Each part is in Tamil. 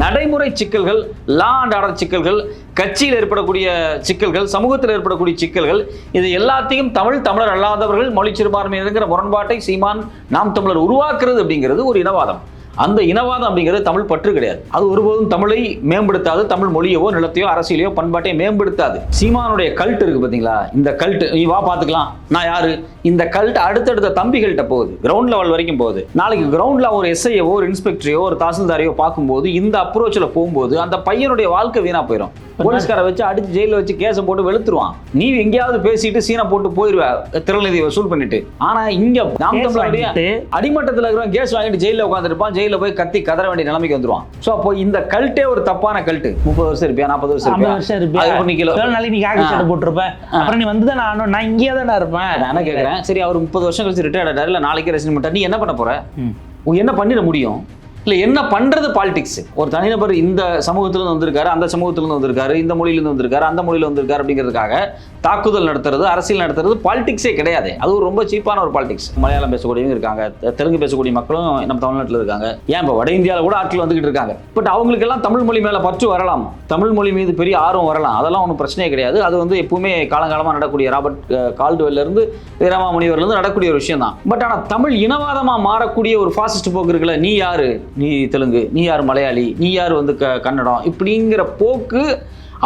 நடைமுறை சிக்கல்கள் லா அண்ட் ஆர்டர் சிக்கல்கள் கட்சியில் ஏற்படக்கூடிய சிக்கல்கள் சமூகத்தில் ஏற்படக்கூடிய சிக்கல்கள் இது எல்லாத்தையும் தமிழ் தமிழர் அல்லாதவர்கள் மொழி சிறுபான்மையினருங்கிற முரண்பாட்டை சீமான் நாம் தமிழர் உருவாக்குறது அப்படிங்கிறது ஒரு இனவாதம். அந்த இனவாதம் அப்படிங்கிறது தமிழ் பற்று கிடையாது. அது ஒருபோதும் தமிழை மேம்படுத்தாது தமிழ் மொழியவோ நிலத்தையோ அரசியலையோ பண்பாட்டையோ மேம்படுத்தாது. சீமானுடைய கல்ட் இருக்கு பாத்தீங்களா? இந்த கல்ட் நீ வா பாத்துக்கலாம். நான் யாரு? இந்த கல்ட் அடுத்தடுத்த தம்பிகள்கிட்ட போகுது. கிரவுண்ட் லெவல் வரைக்கும் போகுது. நாளைக்கு கிரவுண்ட்ல ஒரு எஸ்ஐயோ ஒரு இன்ஸ்பெக்டரையோ ஒரு தாசில்தாரையோ பார்க்கும்போது இந்த அப்ரோச்சில் போகும்போது அந்த பையனுடைய வாழ்க்கை வீணா போயிடும் போலீஸ்காரை வச்சு அடிச்சு ஜெயில வச்சு கேஸை போட்டு வெளுத்துருவான். நீ எங்கேயாவது பேசிட்டு சீனை போட்டு போயிருவ திறநிதி வசூல் பண்ணிட்டு. ஆனா இங்க நாம் தமிழருடைய. அடிமட்டத்தில் இருக்கிறவன் கேஸ் வாங்கிட்டு ஜெயிலில் உட்காந்துருப்பான் ஜெயிலில் போய் கத்தி கதற வேண்டிய நிலைமைக்கு வந்துருவான். ஸோ அப்போ இந்த கல்ட்டே ஒரு தப்பான கல்ட்டு. முப்பது வருஷம் இருப்பியா நாற்பது வருஷம் இருப்பியா? வருஷம் இருப்பியா? அதுக்கப்புறம் நீ கிலோ ஏழு நாளைக்கு நீ காக்கி சட்டை போட்டிருப்ப. அப்புறம் நீ வந்து தான் நான் நான் இங்கேயே தானே இருப்பேன். நான் கேட்குறேன் சரி அவர் முப்பது வருஷம் கழிச்சு ரிட்டையர்ட் ஆகிட்டார் இல்லை நாளைக்கே ரெசின் பண்ணிட்டார். நீ என்ன பண்ண போற? என்ன பண்ணிட முடியும்? இல்லை என்ன பண்றது பாலிடிக்ஸ் ஒரு தனிநபர் இந்த சமூகத்திலிருந்து வந்திருக்காரு அந்த சமூகத்திலிருந்து வந்திருக்காரு இந்த மொழியிலிருந்து வந்திருக்காரு அந்த மொழியில வந்திருக்காரு அப்படிங்கிறதுக்காக தாக்குதல் நடத்துறது அரசியல் நடத்துறது பாலிடிக்ஸே கிடையாது. அது ரொம்ப சீப்பான ஒரு பாலிடிக்ஸ் மலையாளம் பேசக்கூடியவங்க இருக்காங்க தெலுங்கு பேசக்கூடிய மக்களும் நம்ம தமிழ்நாட்டில் இருக்காங்க. ஏன் இப்போ வட இந்தியாவில் கூட ஆட்கள் வந்துகிட்டு இருக்காங்க? பட் அவங்களுக்கெல்லாம் தமிழ் மொழி மேலே பற்று வரலாம். தமிழ் மொழி மீது பெரிய ஆர்வம் வரலாம். அதெல்லாம் ஒன்றும் பிரச்சனையே கிடையாது. அது வந்து எப்பவுமே காலங்காலமாக நடக்கக்கூடிய ராபர்ட் கால்டுவெல்லேருந்து கால்டுவெல்ல முனிவர்லேருந்து நடக்கக்கூடிய ஒரு விஷயம் தான். பட் ஆனால் தமிழ் இனவாதமாக மாறக்கூடிய ஒரு ஃபாசிஸ்ட் போக்கு இருக்குல்ல நீ யாரு? நீ தெலுங்கு நீ யார் மலையாளி? நீ யார் வந்து க கன்னடம்? இப்படிங்கிற போக்கு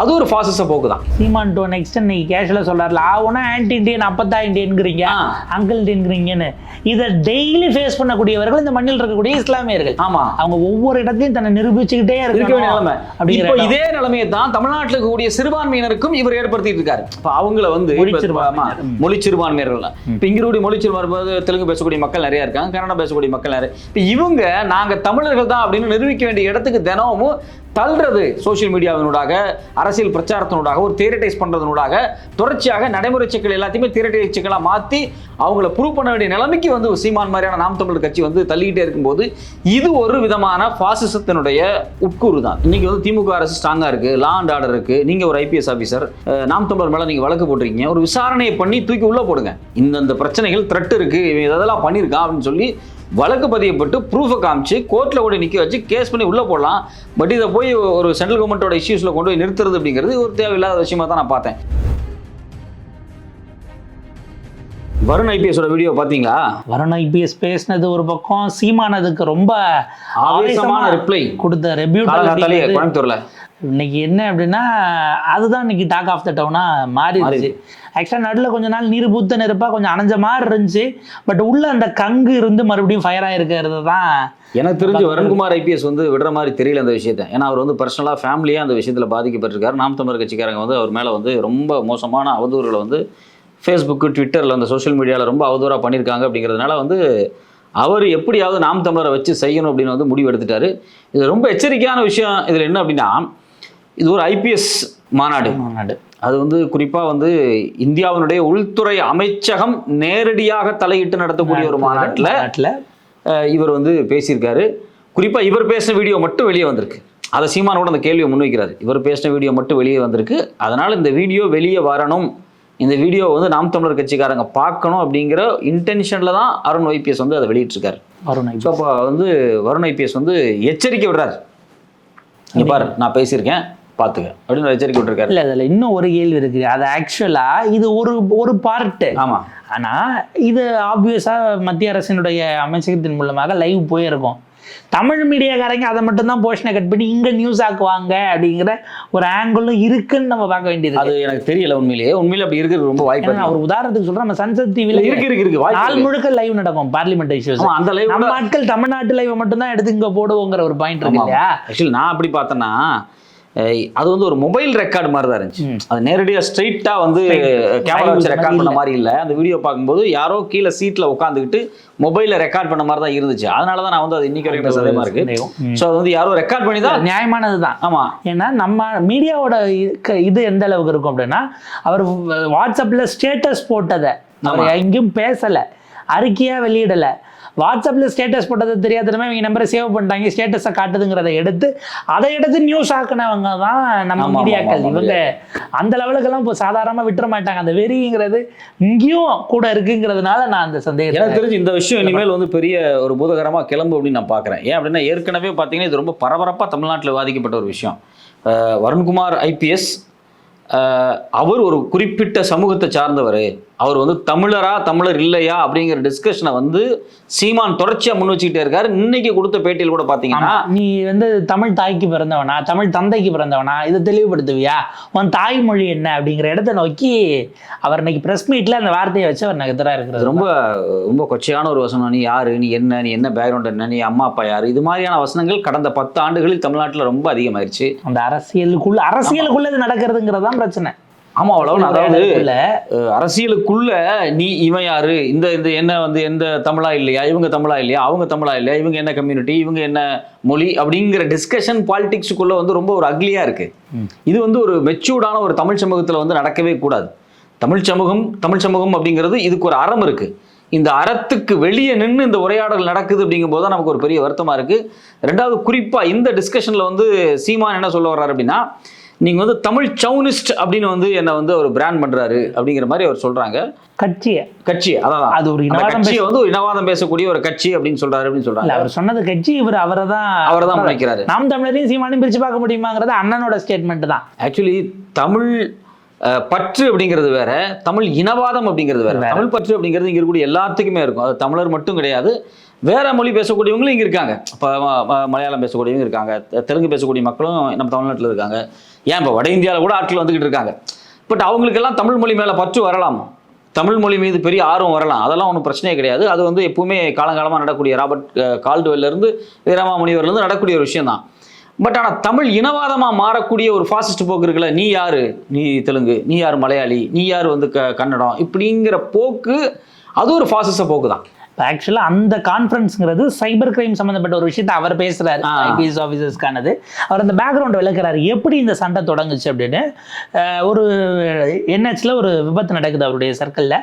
அது ஒரு ஃபாசிச போக்கு தான் சீமான் டு நெக்ஸ்ட் இன்னைக்கு கேஷுவலாக சொல்றாருல ஆவுனா ஆன்டி இண்டியன் அப்பத்தா இண்டியன்ங்கிறீங்க. அங்கிள் இண்டியன்ங்கிறீங்கன்னு இதை டெய்லி ஃபேஸ் பண்ணக்கூடியவர்கள் இந்த மண்ணில் இருக்கக்கூடிய இஸ்லாமியர்கள். ஆமா. அவங்க ஒவ்வொரு இடத்தையும் தன்னை நிரூபிச்சுக்கிட்டே இருக்க நிலைமை. அப்படிங்கிற இப்போ. இதே நிலைமையை தான் தமிழ்நாட்டில் இருக்கக்கூடிய சிறுபான்மையினருக்கும் இவர் ஏற்படுத்திட்டு இருக்காரு. இப்போ அவங்கள வந்து மொழி சிறுபான்மையர்கள் இப்போ இங்க இருக்கக்கூடிய மொழி சிறுபான்மை தெலுங்கு பேசக்கூடிய மக்கள் நிறைய இருக்காங்க கன்னடம் பேசக்கூடிய மக்கள் நிறைய. இப்போ இவங்க நாங்க தமிழர்கள் தான் அப்படின்னு நிரூபிக்க வேண்டிய இடத்துக்கு தினமும் தள்ளுறது சோஷியல் மீடியாவினூடாக அரசியல் பிரச்சாரத்தினூடாக ஒரு தியரட்டைஸ் பண்ணுறதுனூடாக தொடர்ச்சியாக நடைமுறை சிக்கல் எல்லாத்தையுமே தியரட்டை சிக்கலாக மாற்றி அவங்கள ப்ரூவ் பண்ண வேண்டிய நிலைமைக்கு வந்து சீமான் மாதிரியான நாம் தமிழர் கட்சி வந்து தள்ளிக்கிட்டே இருக்கும்போது இது ஒரு விதமான பாசிசத்தினுடைய உட்கூறு தான் இன்றைக்கி வந்து திமுக அரசு ஸ்ட்ராங்காக இருக்குது லா அண்ட் ஆர்டர் இருக்குது நீங்கள் ஒரு ஐபிஎஸ் ஆஃபீஸர் நாம் தமிழர் மேலே நீங்கள் வழக்கு போட்டிருக்கீங்க. ஒரு விசாரணையை பண்ணி தூக்கி உள்ளே போடுங்க. இந்தந்த பிரச்சனைகள் த்ரெட் இருக்குது இவன் இதெல்லாம் பண்ணியிருக்கான் அப்படின்னு சொல்லி வழக்கு பதியப்பட்டு ப்ரூஃபை காமிச்சு கோர்ட்டில் கூட நிற்க வச்சு கேஸ் பண்ணி உள்ளே போடலாம். பட் இதை போய் ஒரு சென்ட்ரல் கவர்மெண்ட்டோட இஷ்யூஸில் கொண்டு போய் நிறுத்துறது அப்படிங்கிறது ஒரு தேவையில்லாத விஷயமா தான் நான் பார்த்தேன். வருண் ஐபிஎஸோட வீடியோ பார்த்தீங்களா வருண் ஐபிஎஸ் பேசினது ஒரு பக்கம் சீமானதுக்கு ரொம்ப ஆவேசமான ரிப்ளை கொடுத்த ரெபியூட் கோயம்புத்தூர்ல. இன்னைக்கு என்ன அப்படின்னா அதுதான் இன்னைக்கு டாக் ஆஃப் த டவுனா மாறிடுச்சு. ஆக்சுவலாக நடுவில் கொஞ்ச நாள் நீர் பூத்த நெருப்பா கொஞ்சம் அணைஞ்ச மாதிரி இருந்துச்சு. பட் உள்ள அந்த கங்கு இருந்து மறுபடியும் ஃபயர் ஆயிருக்கிறது தான் எனக்கு தெரிஞ்சு வருண்குமார் ஐபிஎஸ் வந்து விடுற மாதிரி தெரியல அந்த விஷயத்தை. ஏன்னா அவர் வந்து பர்சனலாக ஃபேமிலியாக அந்த விஷயத்தில் பாதிக்கப்பட்டிருக்காரு. நாம் தமிழர் கட்சிக்காரங்க வந்து அவர் மேலே வந்து ரொம்ப மோசமான அவதூறுகளை வந்து ஃபேஸ்புக்கு ட்விட்டரில் அந்த சோஷியல் மீடியாவில் ரொம்ப அவதூறாக பண்ணியிருக்காங்க அப்படிங்கிறதுனால வந்து அவர் எப்படியாவது நாம் தமிழரை வச்சு செய்யணும் அப்படின்னு வந்து முடிவு எடுத்துட்டாரு. இது ரொம்ப எச்சரிக்கையான விஷயம். இதில் என்ன அப்படின்னா இது ஒரு ஐபிஎஸ் மாநாடு. மாநாடு. அது வந்து குறிப்பாக வந்து இந்தியாவினுடைய உள்துறை அமைச்சகம் நேரடியாக தலையிட்டு நடத்தக்கூடிய ஒரு மாநாட்டில் இவர் வந்து பேசியிருக்காரு. குறிப்பாக இவர் பேசின வீடியோ மட்டும் வெளியே வந்திருக்கு. அதை சீமானோட அந்த கேள்வியை முன்வைக்கிறார். இவர் பேசின வீடியோ மட்டும் வெளியே வந்திருக்கு. அதனால் இந்த வீடியோ வெளியே வரணும். இந்த வீடியோ வந்து நாம் தமிழர் கட்சிக்காரங்க பார்க்கணும் அப்படிங்கிற இன்டென்ஷனில் தான் அருண் ஐபிஎஸ் வந்து அதை வெளியிட்டிருக்காரு. வருண் ஸோ அப்போ வந்து வருண் ஐபிஎஸ் வந்து எச்சரிக்கை விடுறாரு. இங்க பாரு நான் பேசியிருக்கேன் பார்த்துக்க அப்படின்னு எச்சரிக்கை விட்டுருக்காரு. இல்லை அதில் இன்னும் ஒரு கேள்வி இருக்குது அது ஆக்சுவலாக இது ஒரு ஒரு பார்ட்டு ஆமாம் ஆனால் இது ஆப்வியஸாக மத்திய அரசினுடைய அமைச்சகத்தின் மூலமாக லைவ் போயிருக்கும். தமிழ் மீடியாக்காரங்க அதை மட்டும்தான் போர்ஷனை கட் பண்ணி இங்கே நியூஸ் ஆக்குவாங்க அப்படிங்கிற ஒரு ஆங்கிளும் இருக்குன்னு நம்ம பார்க்க வேண்டியது அது எனக்கு தெரியல உண்மையிலேயே. உண்மையிலே அப்படி இருக்கிறது ரொம்ப வாய்ப்பு ஒரு உதாரணத்துக்கு சொல்றேன் நம்ம சன்செட் இல்ல, டிவில இருக்கு இருக்கு இருக்கு. நாள். முழுக்க லைவ் நடக்கும் பார்லிமெண்ட் இஷ்யூஸ் அந்த லைவ் நம்ம ஆட்கள் தமிழ்நாட்டு லைவ் மட்டும் தான் எடுத்து இங்க போடுவோங்கிற ஒரு பாயிண்ட் இருக்கு இல்லையா? ஆக்சுவலி நான் அப்படி பார்த்தேன்னா அது வந்து ஒரு மொபைல் ரெக்கார்டு மாதிரி தான் இருந்துச்சு அது நேரடியாக ஸ்ட்ரைட்டாக வந்து கேமரா வச்சு ரெக்கார்ட் பண்ண. மாதிரி இல்லை. அந்த வீடியோ பார்க்கும்போது யாரோ கீழே சீட்டில் உட்காந்துக்கிட்டு மொபைலில் ரெக்கார்ட் பண்ண மாதிரி தான் இருந்துச்சு. அதனால தான் நான் வந்து அது இன்னைக்கு வரைக்கும் சந்தேகமா இருக்கு. ஸோ அது வந்து யாரோ ரெக்கார்ட் பண்ணி தான் நியாயமானதுதான். ஆமா. ஏன்னா நம்ம மீடியாவோட இது எந்த அளவுக்கு இருக்கும் அப்படின்னா அவர் வாட்ஸ்அப்ல ஸ்டேட்டஸ் போட்டதை அவர் எங்கேயும் பேசல அறிக்கையா வெளியிடல. வாட்ஸ்அப்ல ஸ்டேட்டஸ் போட்டது தெரியாதனமே இவங்க நம்பரை சேவ் பண்ணிட்டாங்க ஸ்டேட்டஸை காட்டுதுங்கிறத எடுத்து அதை எடுத்து நியூஸ் ஆக்குனவங்க தான் நம்ம மீடியாக்கள். இவங்க அந்த லெவலுக்கெல்லாம் இப்போ சாதாரணமாக விட்டுற மாட்டாங்க. அந்த வெறிங்கிறது இங்கேயும் கூட இருக்குங்கிறதுனால நான் அந்த சந்தேகத்தை எனக்கு தெரிஞ்சு இந்த விஷயம் இனிமேல் வந்து பெரிய ஒரு பூதகரமாக கிளம்பு அப்படின்னு நான் பார்க்குறேன். ஏன் அப்படின்னா ஏற்கனவே பார்த்தீங்கன்னா இது ரொம்ப பரபரப்பாக தமிழ்நாட்டில் விவாதிக்கப்பட்ட ஒரு விஷயம். வருண்குமார் ஐபிஎஸ் அவர் ஒரு குறிப்பிட்ட சமூகத்தை சார்ந்தவர். அவர் வந்து தமிழரா தமிழர் இல்லையா அப்படிங்கிற டிஸ்கஷனை வந்து சீமான் தொடர்ச்சியாக முன் வச்சுக்கிட்டே இருக்காரு. இன்னைக்கு கொடுத்த பேட்டியில் கூட பார்த்தீங்கன்னா. நீ வந்து தமிழ் தாய்க்கு பிறந்தவனா தமிழ் தந்தைக்கு பிறந்தவனா இதை தெளிவுபடுத்துவியா? உன் தாய்மொழி என்ன அப்படிங்கிற இடத்த நோக்கி அவர் இன்னைக்கு பிரஸ் மீட்ல அந்த வார்த்தையை வச்சு அவர் நகத்தரா அது இருக்கிறது ரொம்ப ரொம்ப கொச்சையான ஒரு வசனம். நீ யாரு? நீ என்ன? நீ என்ன பேக்ரவுண்ட் என்ன? நீ அம்மா அப்பா யாரு? இது மாதிரியான வசனங்கள் கடந்த பத்து ஆண்டுகளில் தமிழ்நாட்டில் ரொம்ப அதிகமாயிருச்சு. அந்த அரசியலுக்குள்ள அரசியலுக்குள்ள இது நடக்கிறதுங்கிறது தான் பிரச்சனை. ஆமா அவ்வளவு அதாவது அரசியலுக்குள்ள நீ இவன் யாரு? இந்த இந்த என்ன வந்து எந்த தமிழா இல்லையா? இவங்க தமிழா இல்லையா? அவங்க தமிழா இல்லையா? இவங்க என்ன கம்யூனிட்டி இவங்க என்ன மொழி? அப்படிங்கிற டிஸ்கஷன் பாலிடிக்ஸுக்குள்ள வந்து ரொம்ப ஒரு அக்லியா இருக்கு. இது வந்து ஒரு மெச்சூர்டான ஒரு தமிழ் சமூகத்துல வந்து நடக்கவே கூடாது. தமிழ் சமூகம் தமிழ் சமூகம் அப்படிங்கிறது இதுக்கு ஒரு அறம் இருக்கு. இந்த அறத்துக்கு வெளியே நின்று இந்த உரையாடல் நடக்குது அப்படிங்கும்போது தான் நமக்கு ஒரு பெரிய வருத்தமா இருக்கு. ரெண்டாவது குறிப்பா இந்த டிஸ்கஷன்ல வந்து சீமான் என்ன சொல்ல வர்றாரு அப்படின்னா நீங்க வந்து தமிழ் சவுனிஸ்ட் அப்படின்னு வந்து என்னை வந்து ஒரு பிராண்ட் பண்றாரு அப்படிங்கிற மாதிரி அவர் சொல்றாங்க. கட்சியை. கட்சி அதான். அது ஒரு கட்சியை வந்து ஒரு இனவாதம் பேசக்கூடிய ஒரு கட்சி அப்படின்னு சொல்றாரு அப்படின்னு சொல்றாங்க. அவர் சொன்னது கட்சி இவர் அவரை தான் அவரை தான் முனைக்கிறாரு. நாம் தமிழரையும் சீமானையும் பிரிச்சு பார்க்க முடியுமாங்கிறது அண்ணனோட ஸ்டேட்மெண்ட் தான். ஆக்சுவலி தமிழ் பற்று அப்படிங்கிறது வேற தமிழ் இனவாதம் அப்படிங்கிறது வேற. வேற. தமிழ் பற்று அப்படிங்கிறது இங்க இருக்கக்கூடிய எல்லாத்துக்குமே இருக்கும். அது தமிழர் மட்டும் கிடையாது. வேற மொழி பேசக்கூடியவங்களும் இங்கே இருக்காங்க. இப்போ மலையாளம் பேசக்கூடியவங்க இருக்காங்க. தெ- தெலுங்கு பேசக்கூடிய மக்களும் நம்ம தமிழ்நாட்டில் இருக்காங்க. ஏன் இப்போ வட இந்தியாவில் கூட ஆட்கள் வந்துகிட்டு இருக்காங்க. பட் அவங்களுக்கெல்லாம் தமிழ் மொழி மேலே பற்று வரலாம். தமிழ் மொழி மீது பெரிய ஆர்வம் வரலாம். அதெல்லாம் ஒன்றும் பிரச்சனையே கிடையாது. அது வந்து எப்பவுமே காலங்காலமாக நடக்கக்கூடிய ராபர்ட் கால்டுவெல்லேருந்து வீரமா முனிவர்லேருந்து நடக்கூடிய ஒரு விஷயம் தான். பட் ஆனால் தமிழ் இனவாதமாக மாறக்கூடிய ஒரு ஃபாசிஸ்ட் போக்கு இருக்குல்ல நீ யார்? நீ தெலுங்கு. நீ யார் மலையாளி? நீ யார் வந்து க கன்னடம்? இப்படிங்கிற போக்கு அது ஒரு ஃபாசிச போக்கு தான் ஆக்சுவலாக அந்த கான்ஃபரன்ஸ்ங்கிறது சைபர் கிரைம் சம்மந்தப்பட்ட ஒரு விஷயத்தை அவர் பேசுறாரு. ஆ. ஐபிஎஸ் ஆஃபீஸர்ஸ்க்கானது அவர் அந்த பேக்ரவுண்ட் விளக்குறாரு. எப்படி இந்த சண்டை தொடங்குச்சு அப்படின்னு ஒரு என்ஹெச்ல ஒரு விபத்து நடக்குது அவருடைய சர்க்கிளில்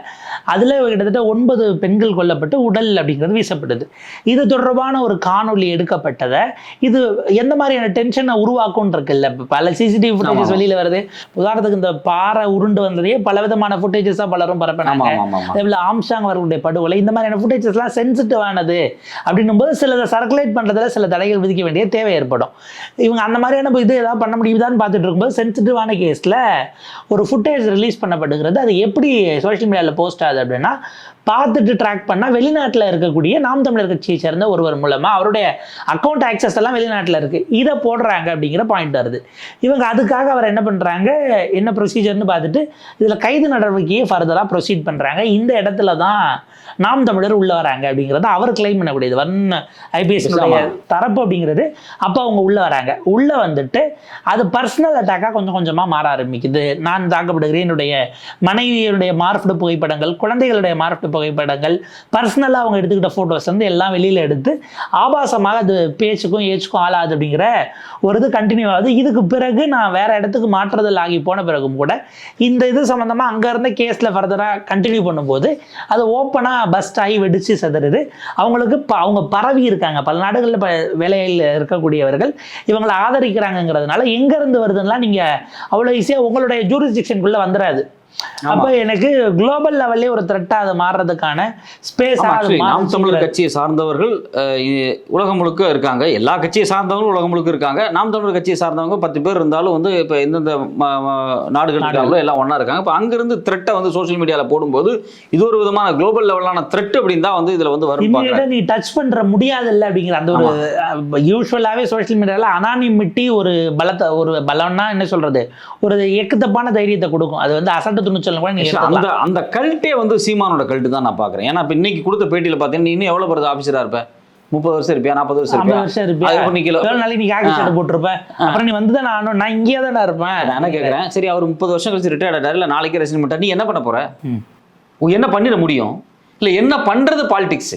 அதில் கிட்டத்தட்ட ஒன்பது பெண்கள் கொல்லப்பட்டு உடல் அப்படிங்கிறது வீசப்படுது இது தொடர்பான ஒரு காணொளி எடுக்கப்பட்டதை இது எந்த மாதிரியான டென்ஷனை உருவாக்கும்னு இருக்குல்ல பல சிசிடிவி ஃபுட்டேஜஸ். வெளியில வருது. உதாரணத்துக்கு இந்த பாறை உருண்டு வந்ததையே பல விதமான ஃபுட்டேஜஸாக பலரும் பரப்பினாங்க. ஆமா ஆமா ஆமா. அதே போல ஆம்சாங் அவர்களுடைய படுகொலை இந்த மாதிரியான ஃபுட்டேஜஸ்லாம் சென்சிட்டிவானது அப்படின்னும் போது சிலதை சர்க்குலேட் பண்ணுறதுல சில தடைகள் விதிக்க வேண்டிய தேவை ஏற்படும். இவங்க அந்த மாதிரியான இது ஏதாவது பண்ண முடியுதான்னு பார்த்துட்டு இருக்கும்போது சென்சிட்டிவான கேஸில் ஒரு ஃபுட்டேஜ் ரிலீஸ் பண்ணப்படுகிறது. அது எப்படி சோஷியல் மீடியாவில் போஸ்ட் முடியாது அப்படின்னா பார்த்துட்டு ட்ராக் பண்ணால் வெளிநாட்டில் இருக்கக்கூடிய நாம் தமிழர் கட்சியை சேர்ந்த ஒருவர் மூலமாக அவருடைய அக்கௌண்ட் ஆக்சஸ் எல்லாம் வெளிநாட்டில் இருக்குது இதை போடுறாங்க அப்படிங்கிற பாயிண்ட் வருது. இவங்க அதுக்காக அவர் என்ன பண்ணுறாங்க என்ன ப்ரொசீஜர்னு பார்த்துட்டு இதில் கைது நடவடிக்கையை ஃபர்தராக ப்ரொசீட் பண்ணுறாங்க இந்த இடத்துல தான் நாம் தமிழர் உள்ள வராங்க அப்படிங்கிறத அவர் கிளைம் பண்ணக்கூடியது. வர்ண ஐபிஎஸ். தரப்பு அப்படிங்கிறது அப்போ அவங்க உள்ள வராங்க. உள்ள வந்துட்டு அது பர்சனல் அட்டாக்காக கொஞ்சம் கொஞ்சமாக மாற ஆரம்பிக்குது. நான் தாக்கப்படுகிறேன். என்னுடைய மனைவியுடைய மார்ஃப்டு புகைப்படங்கள் குழந்தைகளுடைய மார்ஃப்டு புகைப்படங்கள் பர்சனலாக அவங்க எடுத்துக்கிட்ட ஃபோட்டோஸ் வந்து எல்லாம் வெளியில் எடுத்து ஆபாசமாக அது பேச்சுக்கும் ஏச்சுக்கும் ஆளாது அப்படிங்கிற ஒரு இது கண்டினியூ ஆகுது. இதுக்கு பிறகு நான் வேற இடத்துக்கு மாற்றுதல் ஆகி போன பிறகும் கூட இந்த இது சம்மந்தமாக அங்கே இருந்த கேஸில் ஃபர்தராக கண்டினியூ பண்ணும்போது அது ஓப்பனாக பஸ்ட் ஆகி வெடிச்சு செதறுது. அவங்களுக்கு ப- அவங்க பரவி இருக்காங்க. பல நாடுகளில் ப வேலையில் இருக்கக்கூடியவர்கள் இவங்களை ஆதரிக்கிறாங்கங்கிறதுனால எங்கேருந்து வருதுன்னா நீங்கள் அவ்வளோ ஈஸியாக உங்களுடைய ஜூரிஸ்டிக்ஷனுக்குள்ளே வந்துடாது அப்போ எனக்கு குளோபல் லெவல்லே ஒரு த்ரெட்டாக அது மாறுறதுக்கான ஸ்பேஸ் நாம் தமிழர் கட்சியை சார்ந்தவர்கள் உலகம் முழுக்க இருக்காங்க. எல்லா கட்சியை சார்ந்தவங்களும் உலகம் முழுக்க இருக்காங்க. நாம் தமிழர் கட்சியை சார்ந்தவங்க பத்து பேர் இருந்தாலும் வந்து இப்போ எந்தெந்த நாடுகள் இருக்காங்களோ எல்லாம் ஒன்றா இருக்காங்க. இப்போ அங்கிருந்து த்ரெட்டை வந்து சோஷியல் மீடியாவில் போடும்போது இது ஒரு விதமான குளோபல் லெவலான த்ரெட் அப்படின்னு தான் வந்து இதில் வந்து வரும் நீ டச் பண்ற முடியாதுல்ல அப்படிங்கிற அந்த ஒரு யூஸ்வலாகவே சோஷியல் மீடியாவில் அனானிமிட்டி ஒரு பலத்தை ஒரு பலம்னா என்ன சொல்றது? ஒரு எக்குத்தப்பான தைரியத்தை கொடுக்கும். அது வந்து அசட்டு துணிச்சல் கூட நீங்க Actually, எடுத்துக்கலாம். அந்த அந்த கல்ட்டே வந்து சீமானோட கல்ட்டு தான் நான் பார்க்குறேன். ஏன்னா இப்போ இன்னைக்கு கொடுத்த பேட்டியில் பார்த்தீங்கன்னா நீ இன்னும் எவ்வளோ பெரிய ஆஃபீஸராக இருப்ப? முப்பது வருஷம் இருப்பியா? நாற்பது வருஷம் இருப்பியா? வருஷம் இருப்பியா? எவ்வளவு நாளைக்கு நீ காக்கி சட்டை போட்டிருப்ப? அப்புறம் நீ வந்து தான் ஆகணும். நான் இங்கேயே தானே இருப்பேன். நான் கேட்குறேன் சரி அவர் முப்பது வருஷம் கழிச்சு ரிட்டையர்ட் ஆகிட்டாரு இல்லை நாளைக்கே ரெசின் பண்ணிட்டார். நீ என்ன பண்ண போற? ம். உன் என்ன பண்ணிட முடியும்? இல்லை என்ன பண்றது பாலிடிக்ஸ்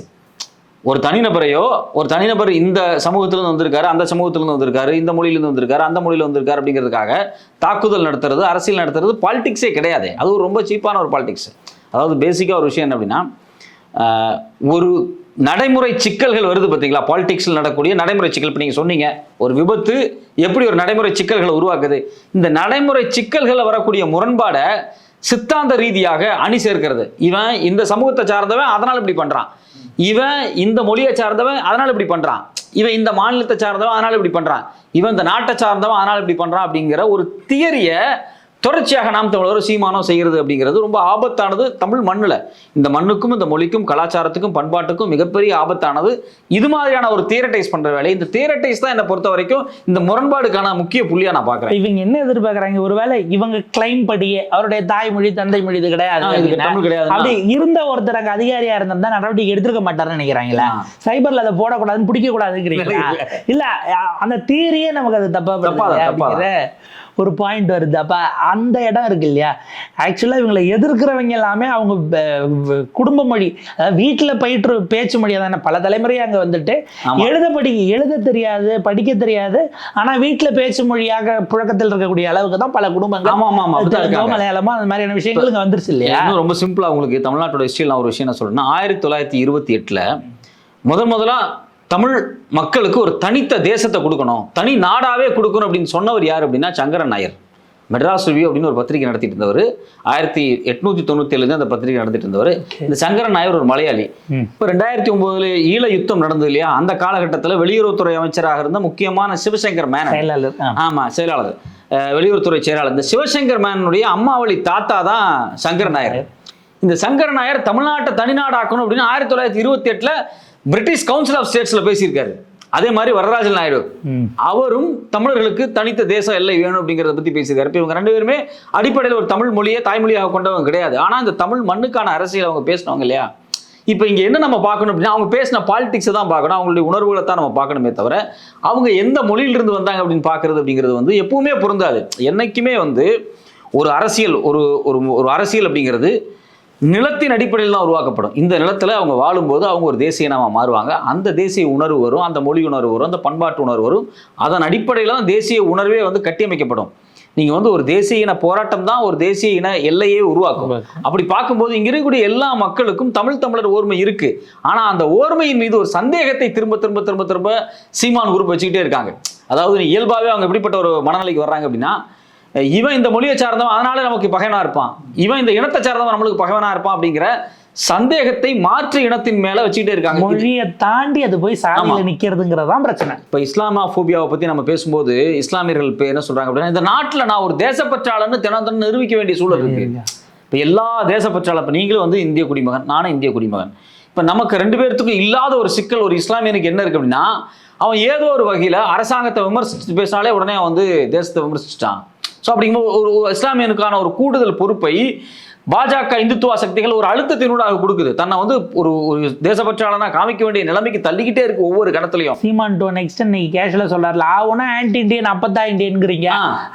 ஒரு தனிநபரையோ ஒரு தனிநபர் இந்த சமூகத்திலிருந்து வந்திருக்காரு அந்த சமூகத்திலிருந்து வந்திருக்காரு இந்த மொழியிலிருந்து வந்திருக்காரு அந்த மொழியில் வந்திருக்காரு அப்படிங்கிறதுக்காக தாக்குதல் நடத்துறது அரசியல் நடத்துறது பாலிடிக்ஸே கிடையாது. அது ஒரு ரொம்ப சீப்பான ஒரு பாலிடிக்ஸ் அதாவது பேசிக்காக ஒரு விஷயம் என்ன அப்படின்னா ஒரு நடைமுறை சிக்கல்கள் வருது பார்த்தீங்களா? பாலிடிக்ஸில் நடக்கக்கூடிய நடைமுறை சிக்கல். இப்போ நீங்கள் சொன்னீங்க ஒரு விபத்து எப்படி ஒரு நடைமுறை சிக்கல்களை உருவாக்குது? இந்த நடைமுறை சிக்கல்களில் வரக்கூடிய முரண்பாடை சித்தாந்த ரீதியாக அணி சேர்க்கிறது. இவன் இந்த சமூகத்தை சார்ந்தவன் அதனால் இப்படி பண்ணுறான் இவன் இந்த மொழியை சார்ந்தவன் அதனால் இப்படி பண்ணுறான் இவன் இந்த மாநிலத்தை சார்ந்தவன் அதனால் இப்படி பண்ணுறான் இவன் இந்த நாட்டை சார்ந்தவன் அதனால் இப்படி பண்ணுறான் அப்படிங்கிற ஒரு தியரியை தொடர்ச்சியாக நாம் தமிழரும் சீமானம் செய்கிறது அப்படிங்கிறது ரொம்ப ஆபத்தானது தமிழ் மண்ணில். இந்த மண்ணுக்கும் இந்த மொழிக்கும் கலாச்சாரத்துக்கும் பண்பாட்டுக்கும் மிகப்பெரிய ஆபத்தானது. இது மாதிரியான ஒரு தியரட்டைஸ் பண்ற வேலை. இந்த தியரட்டைஸ் தான் என்னை பொறுத்த வரைக்கும் இந்த முரண்பாடுக்கான முக்கிய புள்ளியா நான் பார்க்குறேன் இவங்க என்ன எதிர்பார்க்கறாங்க ஒருவேளை இவங்க கிளைம் படியே அவருடைய தாய்மொழி தந்தை மொழி இது கிடையாது. தமிழ் கிடையாது. அப்படி இருந்த ஒருத்தர் அங்க அதிகாரியா இருந்தா நடவடிக்கை எடுத்திருக்க மாட்டாருன்னு நினைக்கிறாங்களா. சைபர்ல அதை போடக்கூடாதுன்னு பிடிக்க கூடாதுங்கிறீங்களா இல்ல அந்த தீரியே நமக்கு அது தப்பா தப்பா ஒரு பாயிண்ட் வருது. அப்ப அந்த இடம் இருக்கு இல்லையா? ஆக்சுவலா இவங்களை எதிர்க்கிறவங்க எல்லாமே அவங்க குடும்ப மொழி அதாவது வீட்டுல பயிற்று பேச்சு மொழியா தானே பல தலைமுறையா அங்க வந்துட்டு. எழுத படி எழுத தெரியாது படிக்க தெரியாது. ஆனா வீட்டுல பேச்சு மொழியாக புழக்கத்தில் இருக்கக்கூடிய அளவுக்கு தான் பல குடும்பங்கள் ஆமா ஆமா ஆமா அப்படிதான் தெலுங்கோ, இருக்காங்க. மலையாளமோ அந்த மாதிரியான விஷயங்கள் இங்க வந்துருச்சு இல்லையா? ரொம்ப சிம்பிளா உங்களுக்கு தமிழ்நாட்டோட ஹிஸ்டரியில் ஒரு விஷயம் நான் சொல்றேன்னா ஆயிரத்தி தொள்ளாயிரத்தி இருபத்தி எட்டுல முதன் முதலா தமிழ் மக்களுக்கு ஒரு தனித்த தேசத்தை கொடுக்கணும். தனி நாடாவே கொடுக்கணும் அப்படின்னு சொன்னவர் யார் அப்படின்னா சங்கரன் நாயர். மெட்ராஸ் ரிவ்யூ அப்படின்னு ஒரு பத்திரிகை நடத்திட்டு இருந்தவர். ஆயிரத்தி எட்நூத்தி தொண்ணூத்தி ஏழுல அந்த பத்திரிகை நடத்திட்டு இருந்தவர். இந்த சங்கரன் நாயர் ஒரு மலையாளி. இப்போ ரெண்டாயிரத்தி ஒன்பதுல ஈழ யுத்தம் நடந்தது இல்லையா? அந்த காலகட்டத்தில் வெளியுறவுத்துறை அமைச்சராக இருந்த முக்கியமான சிவசங்கர் மேனன். செயலாளர். ஆமா செயலாளர். வெளியுறவுத்துறை செயலாளர். இந்த சிவசங்கர் மேனனுடைய அம்மாவளி தாத்தா தான் சங்கர நாயர். இந்த சங்கர நாயர் தமிழ்நாட்டை தனிநாடாக்கணும் அப்படின்னு ஆயிரத்தி தொள்ளாயிரத்தி இருபத்தி எட்டுல பிரிட்டிஷ் கவுன்சில் ஆஃப் ஸ்டேட்ஸ்ல பேசியிருக்காரு. அதே மாதிரி வரதராஜன் நாயுடு. அவரும் தமிழர்களுக்கு தனித்த தேச எல்லை வேணும் அப்படிங்கிறத பத்தி பேசியிருக்காரு. இப்போ இவங்க ரெண்டு பேருமே அடிப்படையில் ஒரு தமிழ் மொழியை தாய்மொழியாக கொண்டவங்க கிடையாது. ஆனா இந்த தமிழ் மண்ணுக்கான அரசியல் அவங்க பேசினவங்க இல்லையா? இப்போ இங்க என்ன நம்ம பார்க்கணும் அப்படின்னா அவங்க பேசின பாலிடிக்ஸை தான் பார்க்கணும். அவங்களுடைய உணர்வுகளை தான் நம்ம பார்க்கணுமே தவிர அவங்க எந்த மொழியிலிருந்து வந்தாங்க அப்படின்னு பார்க்கறது அப்படிங்கிறது வந்து எப்பவுமே பொருந்தாது. என்னைக்குமே வந்து ஒரு அரசியல் ஒரு ஒரு அரசியல் அப்படிங்கிறது நிலத்தின் அடிப்படையில் தான் உருவாக்கப்படும். இந்த நிலத்துல அவங்க வாழும்போது அவங்க ஒரு தேசிய இனமா மாறுவாங்க. அந்த தேசிய உணர்வு வரும் அந்த மொழி உணர்வு வரும் அந்த பண்பாட்டு உணர்வு வரும். அதன் அடிப்படையில் தான் தேசிய உணர்வே வந்து கட்டியமைக்கப்படும். நீங்க வந்து ஒரு தேசிய இன போராட்டம் தான் ஒரு தேசிய இன எல்லையே உருவாக்கும். அப்படி பார்க்கும்போது இங்க இருக்கக்கூடிய எல்லா மக்களுக்கும் தமிழ் தமிழர் ஓர்மை இருக்கு. ஆனா அந்த ஓர்மையின் மீது ஒரு சந்தேகத்தை திரும்ப திரும்ப திரும்ப திரும்ப சீமான் குரூப் வச்சுக்கிட்டே இருக்காங்க. அதாவது நீ இயல்பாவே அவங்க எப்படிப்பட்ட ஒரு மனநிலைக்கு வர்றாங்க அப்படின்னா இவன் இந்த மொழியை சார்ந்தவன் அதனால நமக்கு பகைவனா இருப்பான். இவன் இந்த இனத்தை சார்ந்தவன் நம்மளுக்கு பகைவனா இருப்பான் அப்படிங்கிற சந்தேகத்தை மாற்று இனத்தின் மேல வச்சுக்கிட்டே இருக்காங்க. மொழியை தாண்டி அது போய் சாதியில ஆமா. நிக்கிறதுங்கிறதான் பிரச்சனை. இப்ப இஸ்லாமா ஃபோபியாவை பத்தி நம்ம பேசும்போது இஸ்லாமியர்கள் என்ன சொல்றாங்க அப்படின்னா இந்த நாட்டுல நான் ஒரு தேசப்பற்றாளன்னு தினம் தினம் நிரூபிக்க வேண்டிய சூழல் இருக்கு. இப்போ எல்லா தேசப்பற்றாளர் இப்போ நீங்களும் வந்து இந்திய குடிமகன் நானும் இந்திய குடிமகன். இப்போ நமக்கு ரெண்டு பேர்த்துக்கும் இல்லாத ஒரு சிக்கல் ஒரு இஸ்லாமியனுக்கு என்ன இருக்கு அப்படின்னா அவன் ஏதோ ஒரு வகையில் அரசாங்கத்தை விமர்சிச்சு பேசினாலே உடனே வந்து தேசத்தை விமர்சிச்சிட்டான். ஸோ அப்படிங்கும்போது ஒரு ஒரு இஸ்லாமியனுக்கான ஒரு கூடுதல் பொறுப்பை பாஜக இந்துத்துவ சக்திகள் ஒரு அழுத்தத்தினூடாக கொடுக்குது. தன்னை வந்து ஒரு ஒரு தேசப்பற்றாளனா காமிக்க வேண்டிய நிலைமைக்கு தள்ளிக்கிட்டே இருக்கு ஒவ்வொரு கடத்துலையும் சீமான் டோ நெக்ஸ்ட் இன்னைக்கு கேஷுவலா சொல்றாருல ஆவுனா ஆன்டி இண்டியன் அப்பத்தா இண்டியன்ங்கிறீங்க.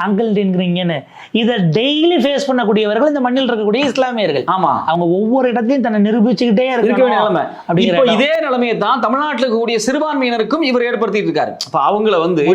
அங்கிள் இண்டியன்ங்கிறீங்கன்னு இதை டெய்லி ஃபேஸ் பண்ணக்கூடியவர்கள் இந்த மண்ணில் இருக்கக்கூடிய இஸ்லாமியர்கள். ஆமா. அவங்க ஒவ்வொரு இடத்தையும் தன்னை நிரூபிச்சுக்கிட்டே இருக்க வேண்டிய நிலைமை. இடம். இதே நிலைமையை தான் தமிழ்நாட்டில் இருக்கக்கூடிய சிறுபான்மையினருக்கும் இவர் ஏற்படுத்திட்டு இருக்காரு. அப்ப அவங்கள வந்து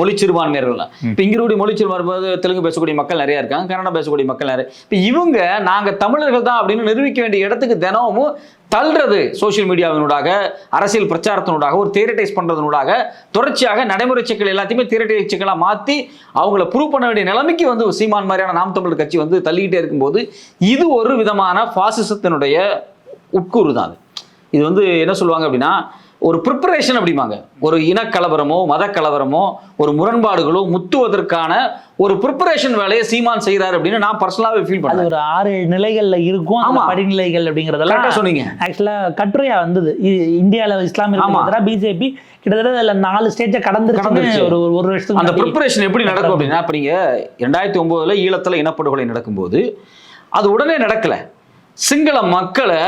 மொழி சிறுபான்மையர்கள் இப்ப இங்க இருக்கக்கூடிய மொழி சிறுபான்மை தெலுங்கு பேசக்கூடிய மக்கள் நிறைய இருக்காங்க கன்னடம் பேசக்கூடிய மக்கள் நிறைய. இப்ப இவங்க நாங்க தமிழர்கள் தான் அப்படின்னு நிரூபிக்க வேண்டிய இடத்துக்கு தினமும் தள்ளுறது சோஷியல் மீடியாவினூடாக அரசியல் பிரச்சாரத்தினூடாக ஒரு தியரட்டைஸ் பண்ணுறதுனூடாக தொடர்ச்சியாக நடைமுறை சிக்கல் எல்லாத்தையுமே தியரட்டைஸ் சிக்கலாக மாற்றி அவங்கள ப்ரூவ் பண்ண வேண்டிய நிலைமைக்கு வந்து சீமான் மாதிரியான நாம் தமிழர் கட்சி வந்து தள்ளிக்கிட்டே இருக்கும்போது இது ஒரு விதமான பாசிசத்தினுடைய உட்கூறு தான் அது. இது வந்து என்ன சொல்லுவாங்க அப்படின்னா ஒரு ப்ரிப்பரேஷன் அப்படிம்பாங்க ஒரு இனக்கலவரமோ மத கலவரமோ ஒரு முரண்பாடுகளோ முத்துவதற்கான ஒரு ப்ரிப்பரேஷன் வேலையை சீமான் செய்கிறார் அப்படின்னு நான் பர்சனலாகவே ஃபீல் பண்ணேன் ஒரு ஆறு நிலைகள்ல இருக்கும் அந்த ஆமா. படிநிலைகள் அப்படிங்கறதெல்லாம் சொன்னீங்க ஆக்சுவலா கட்டுரையா வந்தது இ- இந்தியால இஸ்லாமிய. பிஜேபி கிட்டத்தட்ட அதுல நாலு ஸ்டேஜை கடந்துருச்சு கடந்துருச்சு. ஒரு ஒரு வருஷத்துக்கு அந்த. ப்ரிப்பரேஷன் எப்படி நடக்கும் அப்படின்னா இப்போ நீங்கள் ரெண்டாயிரத்தி ஒம்போதில் ஈழத்தில் இனப்படுகொலை நடக்கும்போது அது உடனே நடக்கல சிங்கள மக்களை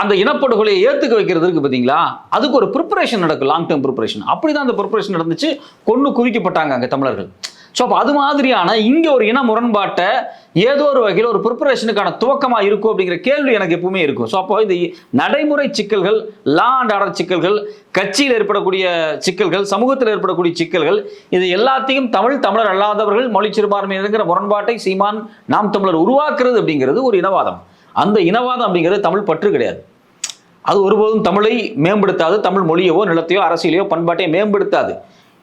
அந்த இனப்படுகொலையை ஏற்றுக்க வைக்கிறதுக்கு பார்த்தீங்களா அதுக்கு ஒரு ப்ரிப்பரேஷன் நடக்கும் லாங் டேர்ம் ப்ரிப்பரேஷன் அப்படி தான் அந்த ப்ரிப்பரேஷன் நடந்துச்சு. கொண்டு குவிக்கப்பட்டாங்க அங்கே தமிழர்கள். ஸோ அப்போ அது மாதிரியான இங்கே ஒரு இன முரண்பாட்டை ஏதோ ஒரு வகையில் ஒரு ப்ரிப்பரேஷனுக்கான துவக்கமாக இருக்கும் அப்படிங்கிற கேள்வி எனக்கு எப்பவுமே இருக்கும். ஸோ அப்போ இந்த நடைமுறை சிக்கல்கள் லா அண்ட் ஆர்டர் சிக்கல்கள் கட்சியில் ஏற்படக்கூடிய சிக்கல்கள் சமூகத்தில் ஏற்படக்கூடிய சிக்கல்கள் இது எல்லாத்தையும் தமிழ் தமிழர் அல்லாதவர்கள் மொழி சிறுபான்மையினருங்கிற முரண்பாட்டை சீமான் நாம் தமிழர் உருவாக்குறது அப்படிங்கிறது ஒரு இனவாதம். அந்த இனவாதம் அப்படிங்கிறது தமிழ் பற்று கிடையாது. அது ஒருபோதும் தமிழை மேம்படுத்தாது. தமிழ் மொழியவோ நிலத்தையோ அரசியலையோ பண்பாட்டையோ மேம்படுத்தாது.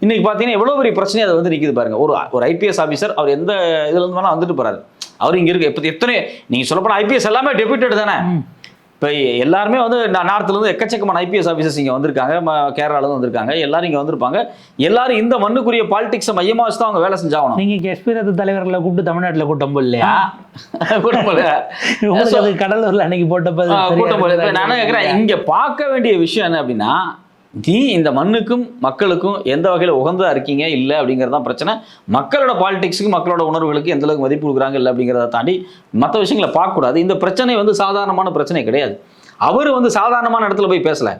இன்னைக்கு பார்த்தீங்கன்னா எவ்வளோ பெரிய பிரச்சனை அது வந்து நிற்கிது பாருங்க. ஒரு ஒரு ஐபிஎஸ் ஆஃபீஸர் அவர் எந்த இதுல இருந்து வேணால் வந்துட்டு போறாரு. அவர் இங்க இருக்கு. இப்போ எத்தனை நீங்க சொல்லப்போனால் ஐபிஎஸ் எல்லாமே டெபியூட்டட் தானே. இப்போ எல்லாருமே வந்து நா- நார்த்ல இருந்து எக்கச்சக்கமான ஐபிஎஸ் ஆஃபீஸர்ஸ் இங்கே வந்திருக்காங்க. ம- கேரளால இருந்து வந்திருக்காங்க. எல்லாரும் இங்கே வந்திருப்பாங்க. எல்லாரும் இந்த மண்ணுக்குரிய பாலிடிக்ஸை மையமாக வச்சு தான் அவங்க வேலை செஞ்சாகணும். நீங்க காஷ்மீர் ரத்த தலைவர்களை கூப்பிட்டு தமிழ்நாட்டுல கூட்டம். உங்களுக்கு அது கடலூர்ல அன்னைக்கு போட்டப்ப கூட்டம் போல. நான் கேட்குறேன் இங்க பார்க்க வேண்டிய விஷயம் என்ன அப்படின்னா நீ இந்த மண்ணுக்கும் மக்களுக்கும் எந்த வகையில் உகந்தா இருக்கீங்க? இல்லை அப்படிங்கிறது தான் பிரச்சனை. மக்களோட பாலிடிக்ஸுக்கு மக்களோட உணர்வுகளுக்கு எந்த அளவுக்கு மதிப்பு கொடுக்குறாங்க? இல்லை அப்படிங்கிறத தாண்டி மற்ற விஷயங்களை பார்க்கக்கூடாது. இந்த பிரச்சனை வந்து சாதாரணமான பிரச்சனை கிடையாது. அவர் வந்து சாதாரணமான இடத்துல போய் பேசலை.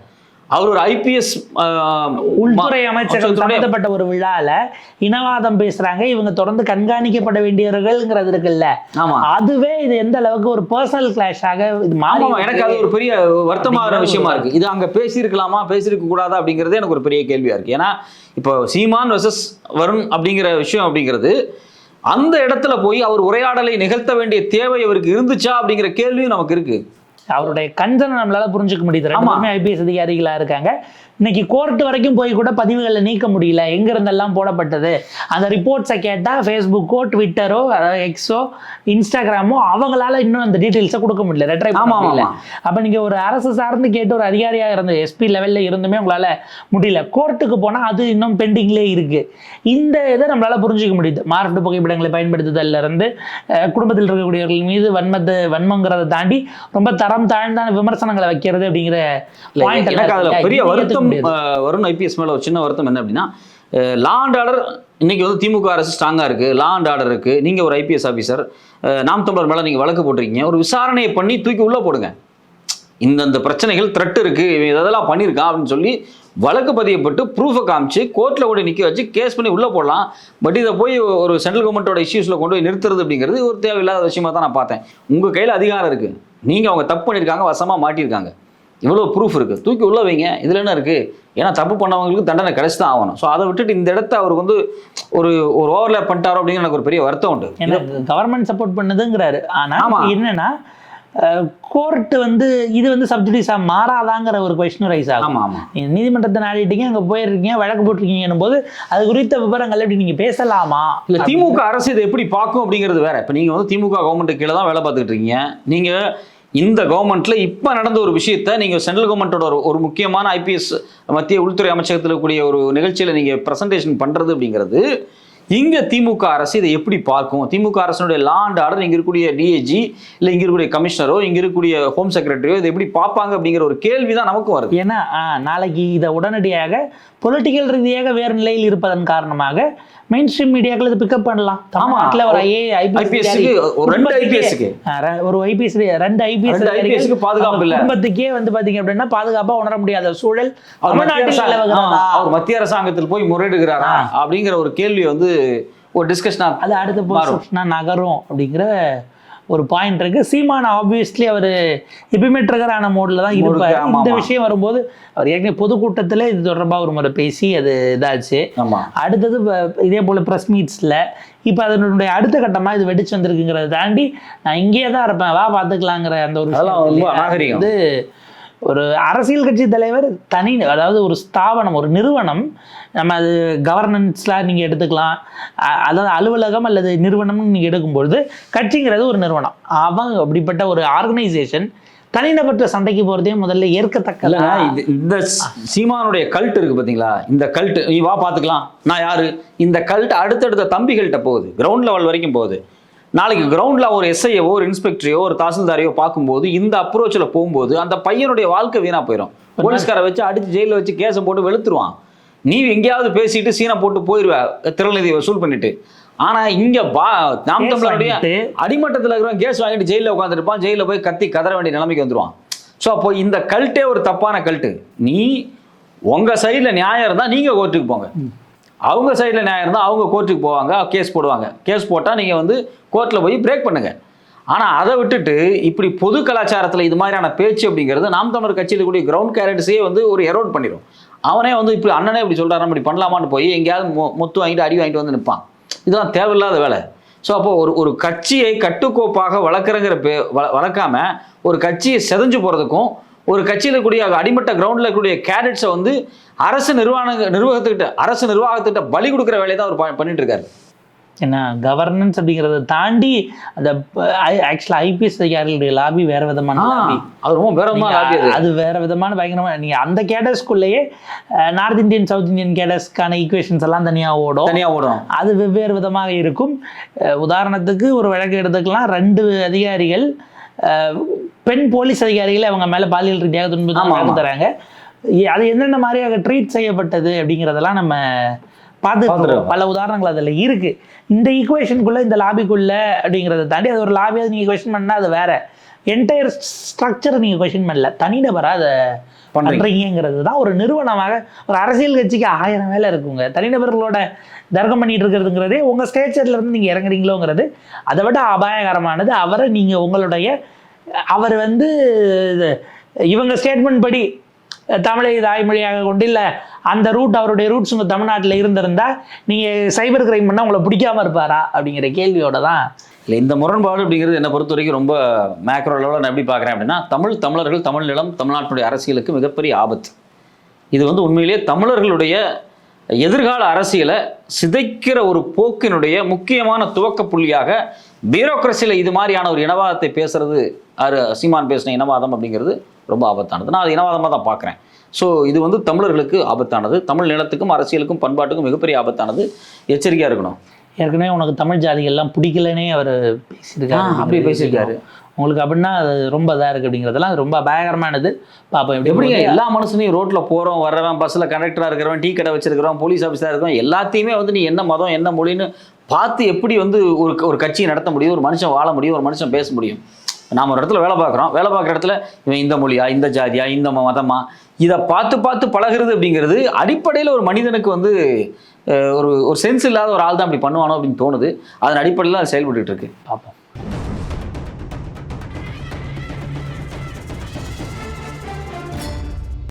அவர் ஒரு ஐபிஎஸ் உள்துறை அமைச்சர்கள் சம்பந்தப்பட்ட ஒரு விழால இனவாதம் பேசுறாங்க. இவங்க தொடர்ந்து கண்காணிக்கப்பட வேண்டியவர்கள்ங்கிறது இருக்குல்ல. அதுவே இது எந்த அளவுக்கு ஒரு பர்சனல் கிளாஷாக இது மாறி எனக்கு அது ஒரு பெரிய வருத்தமான விஷயமா இருக்கு. இது அங்க பேசியிருக்கலாமா பேசியிருக்க கூடாதா அப்படிங்கிறதே எனக்கு ஒரு பெரிய கேள்வியா இருக்கு. ஏன்னா இப்போ சீமான் வெர்சஸ் வருண் அப்படிங்கிற விஷயம் அப்படிங்கிறது அந்த இடத்துல போய் அவர் உரையாடலை நிகழ்த்த வேண்டிய தேவை அவருக்கு இருந்துச்சா அப்படிங்கிற கேள்வியும் நமக்கு இருக்கு. அவருடைய கஞ்சனை நம்மளால புரிஞ்சுக்க முடியுது. ஐபிஎஸ் அதிகாரிகளா இருக்காங்க. இன்னைக்கு கோர்ட் வரைக்கும் போய் கூட பதிவுகளை நீக்க முடியல. எங்க இருந்தெல்லாம் போடப்பட்டது? அந்த ரிப்போர்ட்ஸை கேட்டா ஃபேஸ்புக்கோ ட்விட்டரோ எக்ஸோ இன்ஸ்டாகிராமோ அவங்களால இன்னும் அந்த டீட்டெயில்ஸை கொடுக்க முடியல. ரெட்ரை பண்ண முடியல. அப்ப நீங்க ஒரு அரசு சார்ந்து கேட்டு ஒரு அதிகாரியா இருந்த எஸ்பி லெவல்ல இருந்துமே உங்களால முடியல. கோர்ட்டுக்கு போனா அது இன்னும் பெண்டிங்லேயே இருக்கு. இந்த இதை நம்மளால புரிஞ்சுக்க முடியுது. மார்க்டு புகைப்படங்களை பயன்படுத்துதல்ல இருந்து அஹ், குடும்பத்தில் இருக்கக்கூடியவர்கள் மீது வன்மத்தை வன்மங்கிறத தாண்டி ரொம்ப தரம் தாழ்ந்தான விமர்சனங்களை வைக்கிறது அப்படிங்கிற. பெரிய ஏத்துக்க வருத்தம் வருண் ஐபிஎஸ் மேல ஒரு சின்ன வருத்தம் என்ன அப்படின்னா லா அண்ட் ஆர்டர் இன்னைக்கு வந்து திமுக அரசு ஸ்ட்ராங்கா இருக்கு லா அண்ட் ஆர்டர் இருக்கு. நீங்க ஒரு ஐபிஎஸ் ஆஃபீஸர் நாம் தமிழர் மேல நீங்க வழக்கு போட்டிருக்கீங்க. ஒரு விசாரணையை பண்ணி தூக்கி உள்ள போடுங்க. இந்தந்த பிரச்சனைகள் த்ரெட் இருக்கு இவன் இதெல்லாம் பண்ணியிருக்கான் அப்படின்னு சொல்லி வழக்கு பதியப்பட்டு ப்ரூஃபை காமிச்சு கோர்ட்டில் கூட நிற்க வச்சு கேஸ் பண்ணி உள்ளே போடலாம். பட் இதை போய் ஒரு சென்ட்ரல் கவர்மெண்ட்டோட இஷ்யூஸில் கொண்டு போய் நிறுத்துறது அப்படிங்கிறது ஒரு தேவையில்லாத விஷயமா தான் நான் பார்த்தேன். உங்கள் கையில் அதிகாரம் இருக்குது நீங்கள் அவங்க தப்பு பண்ணியிருக்காங்க வசமாக மாட்டியிருக்காங்க. இவ்வளோ ப்ரூஃப் இருக்குது தூக்கி உள்ள வைங்க. இதில் என்ன இருக்குது ஏன்னா தப்பு பண்ணவங்களுக்கு தண்டனை கிடைச்சி தான் ஆகணும். ஸோ அதை விட்டுட்டு இந்த இடத்த அவருக்கு வந்து ஒரு ஒரு ஓவர்லேப் பண்ணிட்டாரோ அப்படிங்கிற எனக்கு ஒரு பெரிய வருத்தம் உண்டு. ஏன்னா கவர்மெண்ட் சப்போர்ட் பண்ணுதுங்கிறாரு. ஆனா ஆமா. என்னன்னா கோர்ட் வந்து இது வந்து சப்ஜுடிஸா மாறாதாங்கிற ஒரு கொஸ்டின் ரைஸ் ஆகும். ஆமாம் நீதிமன்றத்தை நாடிட்டீங்க அங்க போயிருக்கீங்க வழக்கு போட்டிருக்கீங்கன்னும் போது அது குறித்த விவரங்கள் எப்படி நீங்க பேசலாமா? இல்ல திமுக அரசு இதை எப்படி பார்க்கும் அப்படிங்கிறது வேற. இப்போ நீங்க வந்து திமுக கவர்மெண்ட் கீழே தான் வேலை பார்த்துக்கிட்டு இருக்கீங்க. நீங்க இந்த கவர்மெண்ட்ல இப்ப நடந்த ஒரு விஷயத்த நீங்க சென்ட்ரல் கவர்மெண்ட்டோட ஒரு முக்கியமான ஐபிஎஸ் மத்திய உள்துறை அமைச்சகத்தில் கூடிய ஒரு நிகழ்ச்சியில நீங்க பிரசன்டேஷன் பண்றது அப்படிங்கிறது இங்க திமுக அரசு இதை எப்படி பார்க்கும்? திமுக அரசினுடைய லா அண்ட் ஆர்டர் இங்க இருக்கக்கூடிய டிஏஜி இல்ல இங்க இருக்கக்கூடிய கமிஷனரோ இங்க இருக்கக்கூடிய ஹோம் செக்ரட்டரியோ இதை எப்படி பார்ப்பாங்க அப்படிங்கிற ஒரு கேள்வி தான் நமக்கும் வருது. ஏன்னா நாளைக்கு இதை உடனடியாக பொலிட்டிக்கல் ரீதியாக வேறு நிலையில் இருப்பதன் காரணமாக மெயின் ஸ்ட்ரீம் மீடியாக்கள் இதை பிக்கப் பண்ணலாம். தமிழ்நாட்டில் ஒரு ஐஏ க்கு ஒரு ரெண்டு IPS க்கு. ஒரு ஐபிஎஸ் ரெண்டு ஐபிஎஸ் பாதுகாப்பு இல்ல. குடும்பத்துக்கே வந்து பாத்தீங்க அப்படின்னா பாதுகாப்பா உணர முடியாத சூழல் அவர் மத்திய அரசாங்கத்தில் போய் முறையிடுகிறாரா அப்படிங்கிற ஒரு கேள்வி வந்து ஒரு டிஸ்கஷனா அது அடுத்த நகரும் அப்படிங்கிற ஒரு பாயிண்ட் இருக்கு. சீமான் ஆப்வியஸ்லி அவர் எப்பயுமே ட்ரிகரான மோட்ல தான் இருப்பார். இந்த. விஷயம் வரும்போது அவர் ஏற்கனவே பொதுக்கூட்டத்தில் இது தொடர்பாக ஒரு முறை பேசி அது இதாச்சு. அடுத்தது இதே போல் ப்ரெஸ் மீட்ஸில் இப்போ அதனுடைய அடுத்த கட்டமாக இது வெடிச்சு வந்திருக்குங்கிறத தாண்டி நான் இங்கேயே தான் இருப்பேன். வா பார்த்துக்கலாங்கிற அந்த ஒரு. வந்து ஒரு அரசியல் கட்சி தலைவர் தனி அதாவது ஒரு ஸ்தாபனம் ஒரு நிறுவனம் நம்ம அது கவர்னன்ஸ்லாம் நீங்கள் எடுத்துக்கலாம். அதாவது அலுவலகம் அல்லது நிறுவனம்னு நீங்கள் எடுக்கும்பொழுது கட்சிங்கிறது ஒரு நிறுவனம். அவங்க அப்படிப்பட்ட ஒரு ஆர்கனைசேஷன் தனிநபற்ற சண்டைக்கு போகிறதே முதல்ல ஏற்கத்தக்க இல்லைங்க இது- இந்த சீமானுடைய கல்ட் இருக்கு பாத்தீங்களா? இந்த கல்ட் நீ வா பாத்துக்கலாம். நான் யாரு? இந்த கல்ட் அடுத்தடுத்த தம்பிகள்கிட்ட போகுது. கிரவுண்ட் லெவல் வரைக்கும் போகுது. நாளைக்கு கிரவுண்ட்ல ஒரு எஸ்ஐயோ ஒரு இன்ஸ்பெக்டரையோ ஒரு தாசில்தாரையோ பார்க்கும்போது இந்த அப்ரோச்சில் போகும்போது அந்த பையனுடைய வாழ்க்கை வீணா போயிடும் போலீஸ்காரை வச்சு அடிச்சு ஜெயிலில் வச்சு கேஸை போட்டு வெளுத்துருவான். நீ எங்கேயாவது பேசிட்டு சீனை போட்டு போயிடுவ திரள்நிதி வசூல் பண்ணிட்டு. ஆனா இங்க பா நாம் தமிழருடைய. அடிமட்டத்தில் இருக்கிறவன் கேஸ் வாங்கிட்டு ஜெயிலில் உட்காந்துருப்பான் ஜெயிலில் போய் கத்தி கதற வேண்டிய நிலைமைக்கு வந்துருவான். ஸோ அப்போ இந்த கல்ட்டே ஒரு தப்பான கல்ட்டு. நீ உங்க சைடில் நியாயம் இருந்தால் நீங்க கோர்ட்டுக்கு போங்க. அவங்க சைடில் நியாயம் இருந்தால் அவங்க கோர்ட்டுக்கு போவாங்க கேஸ் போடுவாங்க. கேஸ் போட்டால் நீங்கள் வந்து கோர்ட்டில் போய் பிரேக் பண்ணுங்கள் ஆனால் அதை விட்டுட்டு இப்படி பொது கலாச்சாரத்தில் இது மாதிரியான பேச்சு அப்படிங்கிறது நாம் தமிழர் கட்சியில் கூடிய கிரவுண்ட் கேரட்ஸே வந்து ஒரு எரோட் பண்ணிடும் அவனே வந்து இப்படி அண்ணனே இப்படி சொல்கிறாரு இப்படி பண்ணலாமான்னு போய் எங்கேயாவது மொ- மொத்து வாங்கிட்டு அடி வாங்கிட்டு வந்து நிற்பான் இதெல்லாம் தேவையில்லாத வேலை. ஸோ அப்போ ஒரு ஒரு கட்சியை கட்டுக்கோப்பாக வளர்க்குறங்கிற பே வள வளர்க்காம ஒரு கட்சியை செதஞ்சு போகிறதுக்கும் ஒரு கட்சியில் இருக்கக்கூடிய அடிமட்ட கிரவுண்டில் இருக்கக்கூடிய கேடட்ஸை வந்து அரசு நிர்வாக நிர்வாகத்துக்கிட்ட அரசு நிர்வாகத்துக்கிட்ட பலி கொடுக்குற வேலையை தான் அவர் பண்ணிட்டு இருக்காரு ஏன்னா கவர்னன்ஸ் அப்படிங்கிறத தாண்டி அந்த ஆக்சுவலாக ஐபிஎஸ் அதிகாரிகளுடைய லாபி வேற விதமான லாபி அது ரொம்ப நீங்க லாபி அது. வேற விதமான பயங்கரமா நீங்க அந்த கேடர்ஸ்குள்ளேயே நார்த் இந்தியன் சவுத் இந்தியன் கேடர்ஸ்க்கான ஈக்குவேஷன்ஸ் எல்லாம் தனியா ஓடும். தனியா ஓடும். அது வெவ்வேறு விதமாக இருக்கும். உதாரணத்துக்கு ஒரு வழக்கு எடுத்துக்கலாம். ரெண்டு அதிகாரிகள் பெண் போலீஸ் அதிகாரிகளை அவங்க மேல பாலியல் ரீதியாக ஆமா. தராங்க அது என்னென்ன மாதிரியாக ட்ரீட் செய்யப்பட்டது அப்படிங்கிறதெல்லாம் நம்ம பார்த்து. பல உதாரணங்கள் அதில் இருக்கு இந்த ஈக்குவேஷனுக்குள்ள இந்த லாபிக்குள்ள அப்படிங்கிறத தாண்டி அது ஒரு லாபியாக நீங்கள் கொஸ்டின் பண்ணால் அது வேற என்டையர் ஸ்ட்ரக்சரை நீங்கள் கொஸ்டின் பண்ணல தனிநபராக அதை பண்றீங்க. பண்றீங்கிறது தான் ஒரு நிறுவனமாக ஒரு அரசியல் கட்சிக்கு ஆயிரம் வேலை இருக்குங்க தனிநபர்களோட தர்க்கம் பண்ணிட்டு இருக்கிறதுங்கிறதே உங்க ஸ்டேச்சர்ல இருந்து நீங்க இறங்குறீங்களோங்கிறது அதை விட அபாயகரமானது அவரை நீங்க உங்களுடைய அவர் வந்து இது, இவங்க ஸ்டேட்மெண்ட் படி தமிழை தாய்மொழியாக கொண்டு இல்லை அந்த ரூட் அவருடைய ரூட்ஸ் உங்கள் தமிழ்நாட்டில் இருந்திருந்தா நீங்கள் சைபர் கிரைம் பண்ணால் உங்களை பிடிக்காமல் இருப்பாரா? அப்படிங்கிற கேள்வியோட தான். இல்லை இந்த முரண்பாடு அப்படிங்கிறது என்னை பொறுத்த வரைக்கும் ரொம்ப மேக்ரோ லெவலில் நான் எப்படி பார்க்குறேன் அப்படின்னா தமிழ் தமிழர்கள் தமிழ் நிலம் தமிழ்நாட்டினுடைய அரசியலுக்கு மிகப்பெரிய ஆபத்து. இது வந்து உண்மையிலேயே தமிழர்களுடைய எதிர்கால அரசியலை சிதைக்கிற ஒரு போக்கினுடைய முக்கியமான துவக்க புள்ளியாக பியூரோக்ரஸியில் இது மாதிரியான ஒரு இனவாதத்தை பேசுறது அரு சீமான் பேசின இனவாதம் அப்படிங்கிறது ரொம்ப ஆபத்தானது. நான் அது இனவாதமாக தான் பார்க்குறேன். ஸோ இது வந்து தமிழர்களுக்கு ஆபத்தானது. தமிழ் நிலத்துக்கும் அரசியலுக்கும் பண்பாட்டுக்கும் மிகப்பெரிய ஆபத்தானது. எச்சரிக்கையாக இருக்கணும். ஏற்கனவே உனக்கு தமிழ் ஜாதிகள்லாம் பிடிக்கலனே அவர் பேசியிருக்காரு. அப்படியே பேசியிருக்காரு. உங்களுக்கு அப்படின்னா அது ரொம்ப இதாக இருக்குது அப்படிங்கிறதெல்லாம் ரொம்ப அபாயகரமானது. பார்ப்போம் எப்படி எப்படிங்க. எல்லா மனுஷனையும் ரோட்ல போறோம் வர்றவன் பஸ்ல கண்டக்டரா இருக்கிறவன் டீ கடை வச்சிருக்கிறவன் போலீஸ் ஆஃபீஸரா இருக்கிறவன் எல்லாத்தையுமே வந்து நீ என்ன மதம் என்ன மொழின்னு பார்த்து எப்படி வந்து ஒரு ஒரு கட்சியை நடத்த முடியும் ஒரு மனுஷன் வாழ முடியும் ஒரு மனுஷன் பேச முடியும். நாம ஒரு இடத்துல வேலை பார்க்குறோம். வேலை பார்க்குற இடத்துல இவன் இந்த மொழியா இந்த ஜாதியா இந்த மதமா? இதை பார்த்து பார்த்து பழகுறது அப்படிங்கிறது அடிப்படையில் ஒரு மனிதனுக்கு வந்து அஹ், ஒரு ஒரு சென்ஸ் இல்லாத ஒரு ஆள் தான் அப்படி பண்ணுவானோ அப்படின்னு தோணுது. அதன் அடிப்படையில் அது செயல்பட்டுட்டு இருக்கு. பார்ப்போம்.